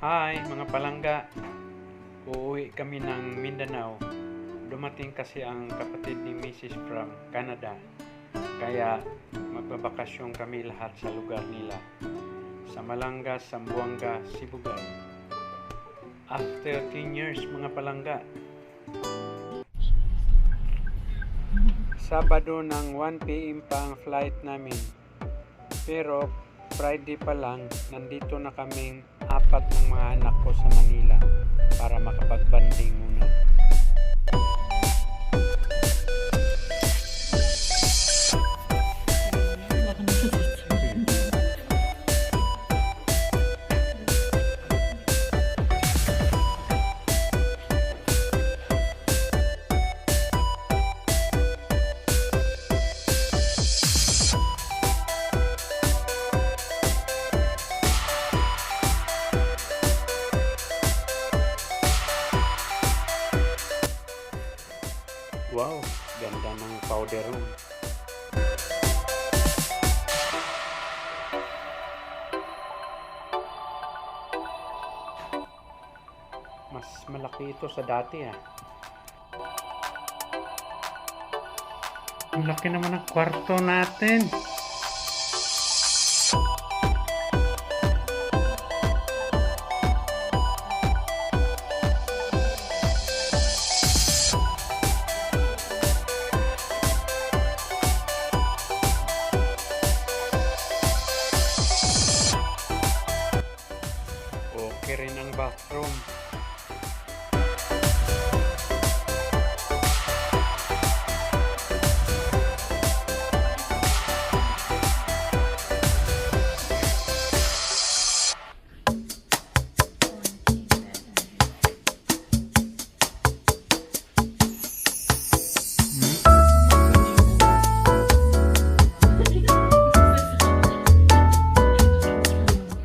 Hi, mga palangga. Uuwi kami ng Mindanao. Dumating kasi ang kapatid ni Mrs. from Canada. Kaya magbabakasyon kami lahat sa lugar nila. Sa Malanga, Sambuanga, Sibugay. After 10 years, mga palangga. Sabado ng 1pm pa ang flight namin. Pero Friday pa lang, nandito na kaming apat ng mga anak ko sa Manila para makapagbanding muna. Mas malaki ito sa dati ah. Ang laki naman ng kwarto natin. Okay rin ang bathroom.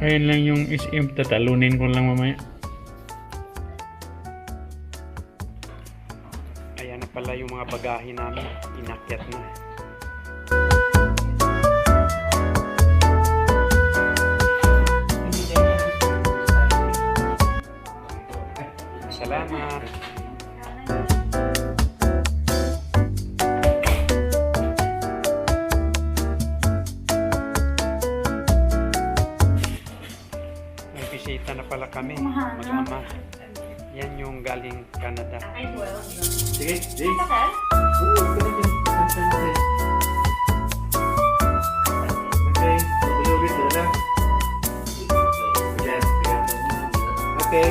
Ayun lang yung SM, tatalunin ko lang mamaya. Ayan na pala yung mga bagahe namin. Inakyat na. Kami. Mag-ama. Yan yung galing Canada. Sige. Oo, pwede. Okay, na. Okay,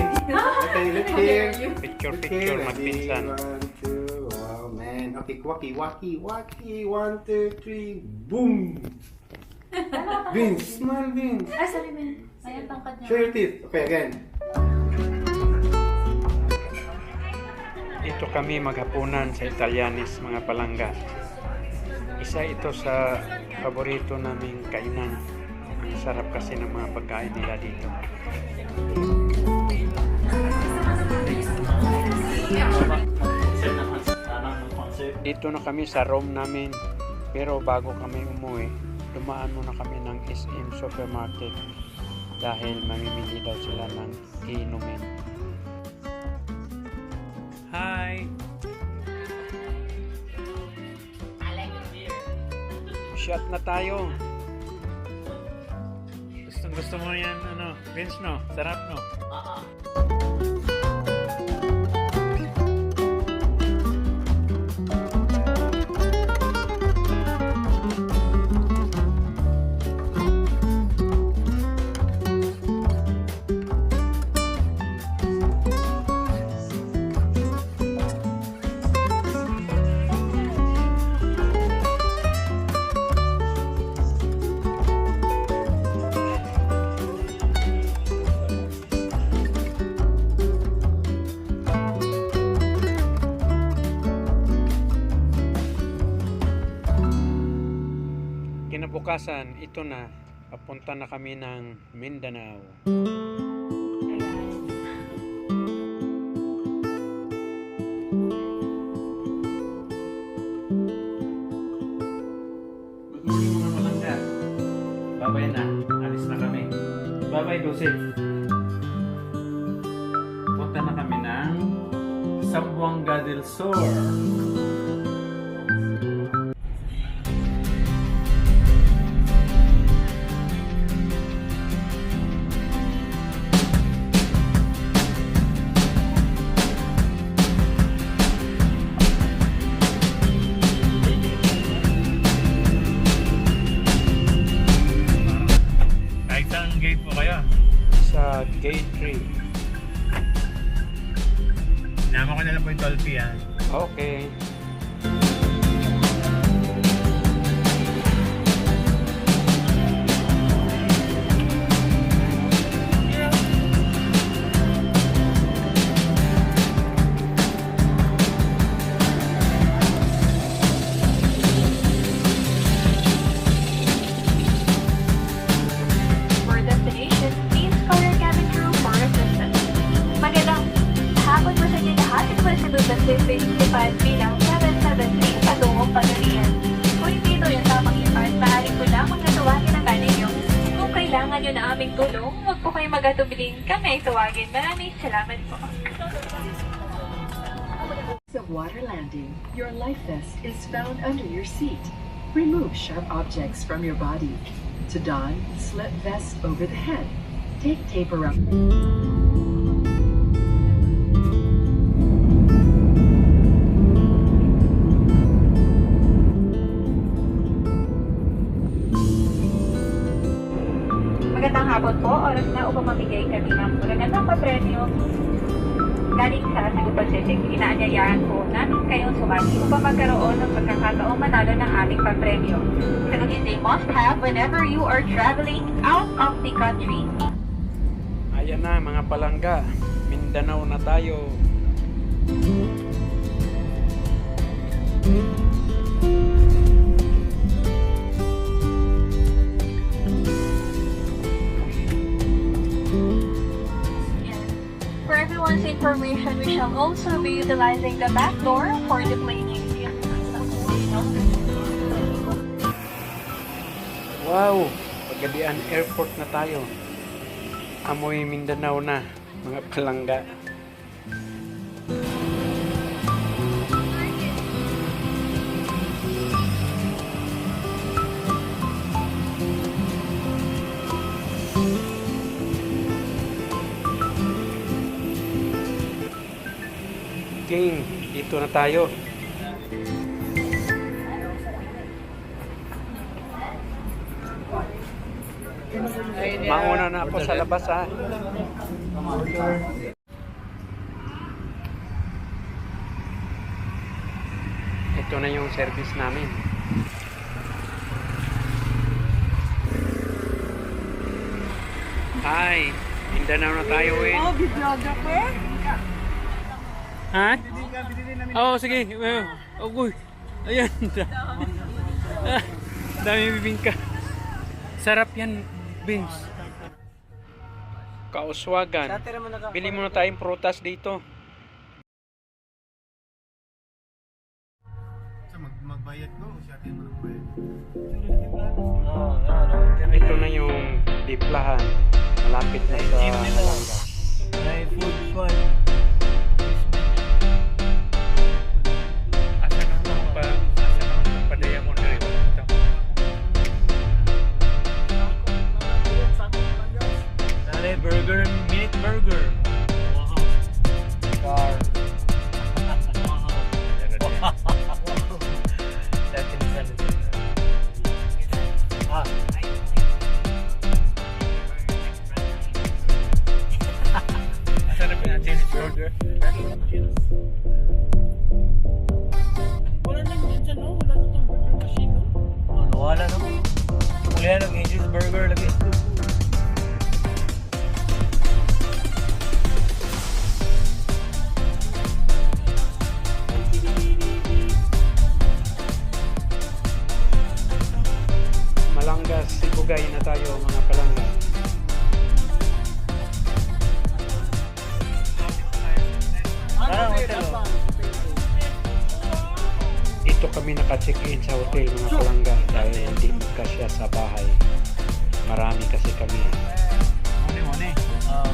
okay, look here. Picture, picture, magpinsan. One, two, wow, man. Okay, waki, waki, waki. One, two, three, boom. Vince, smile, Vince. Ay, sorry, man. Ayan, tangkad niya. Show your teeth. Okay, again. Dito kami maghapunan sa Italianis, mga palangga. Isa ito sa paborito naming kainan. Ang sarap kasi ng mga pagkain nila dito. Dito na kami sa room namin. Pero bago kami umuwi, dumaan muna kami ng SM Supermarket dahil mamimili daw sila ng inumin. Hi! Shot na tayo. Gusto gusto mo yan, ano, Vince, no? Sarap, no? kinabukasan, ito na, papunta na kami ng Mindanao. Good morning mga malangga. Babay na, alis na kami. Babay, Dosit. Punta na kami ng Sambuanga del Sur. Magatubilin. Kami tawagin. Maraming salamat po. of water landing, your life vest is found under your seat. Remove sharp objects from your body. To don, slip vest over the head. Take tape around. Sumali upang magkaroon ng pagkakataong manalo ng aming papremyo. Sagot is a must-have whenever you are traveling out of the country. Ayan na mga palangga. Mindanao na tayo. For everyone's information, we shall also be utilizing the back door for the playing Wow! Pagadian Airport na tayo. Amoy Mindanao na, mga palangga. Dito na tayo. Mauna na ako sa labas ha. Ito na yung service namin. Hi! Mindanao na tayo eh. Oh, videographer? Ha? Oo, oh, sige. Oh, uy. Ayan. Dami bibingka. Sarap yan, Vince. Kauswagan. Bili mo na tayong prutas dito. Magbayad ko, siya tayo magbayad. Ito na yung diplahan. Malapit na sa. May food fun. Sibugay na tayo mga palangga. Parang hotel oh. Ito kami naka-check-in sa hotel mga palangga dahil hindi magkasya sa bahay. Marami kasi kami. Muni. Ah.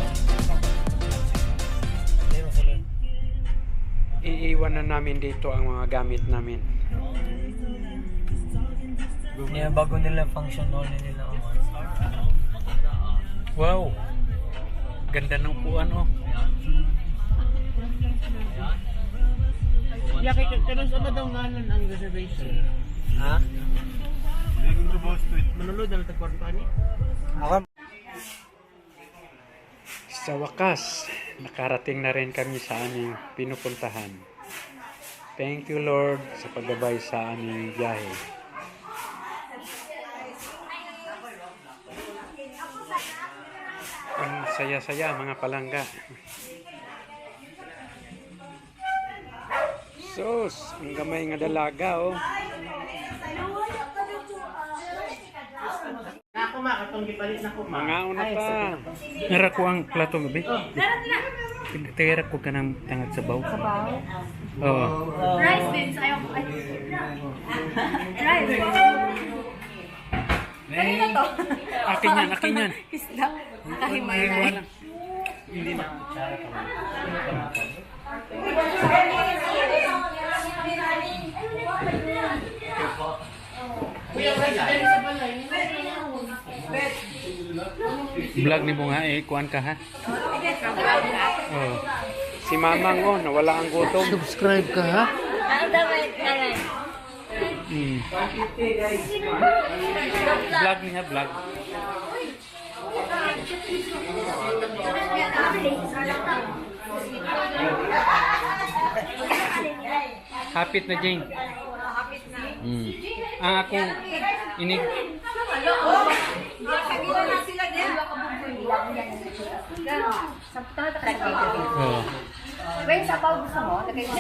Iiwan iwan na namin dito ang mga gamit namin. Yan, bago nila function hall nila. Wow! Ganda ng upuan oh. Ya, kay kanus ano daw ngalan ang reservation? Ha? Manulod na tagkwarto ani. Ako, Sa wakas, nakarating na rin kami sa aming pinupuntahan. Thank you Lord sa paggabay sa aming biyahe. Ang saya-saya mga palangga. Sus, ang gamay nga dalaga oh. Ako ma katong gipalit na ko ma. Mga una pa. Nara ko ang plato gabi. Tira ko ka ng tangad sa baw. Sabaw. Oo. Rice din, sayo ko. Rice. Kanina to. Akin yan, akin yan. Isda. Kahimay na. Hindi na. Vlog ni mo nga eh, kuan ka ha? Oh. Si Mamang oh, nawala ang gutom. Subscribe ka ha? Hmm. Vlog niya, vlog. Hapit na, Jane. Hmm. Ang akong inig... Oh. Wait, sabaw gusto mo? Lagay mo.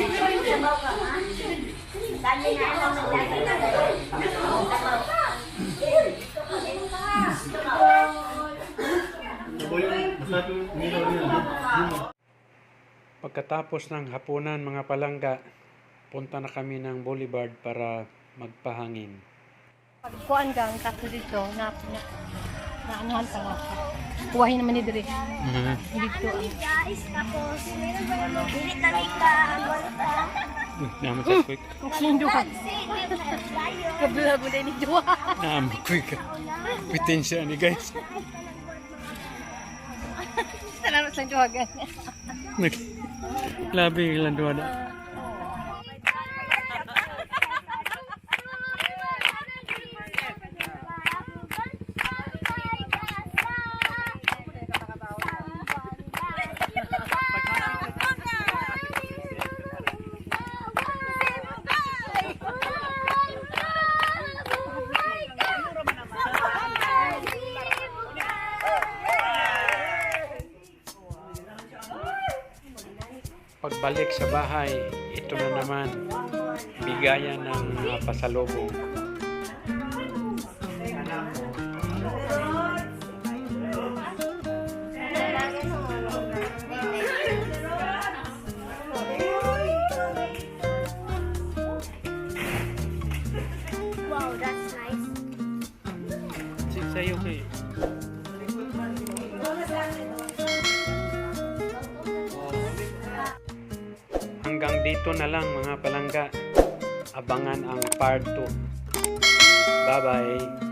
Pagkatapos ng hapunan mga palangga, punta na kami ng Boulevard para magpahangin. Pagkuhan ka, ang kaso dito, na, na, na anuhan pa nga. Kuwahin naman ni Dre. Mhm. Dito. Guys, tapos, meron ba yung bilit na mika? Uh, naman sa quick. Sindo ka. Kabulag mo din ni Dua. Naman quick. Bitin siya ni guys. Salamat sa. Nag- Labi lang doon. Pagbalik sa bahay, ito na naman bigayan ng mga pasalubong. Dito na lang mga palangga. Abangan ang part 2. Bye-bye.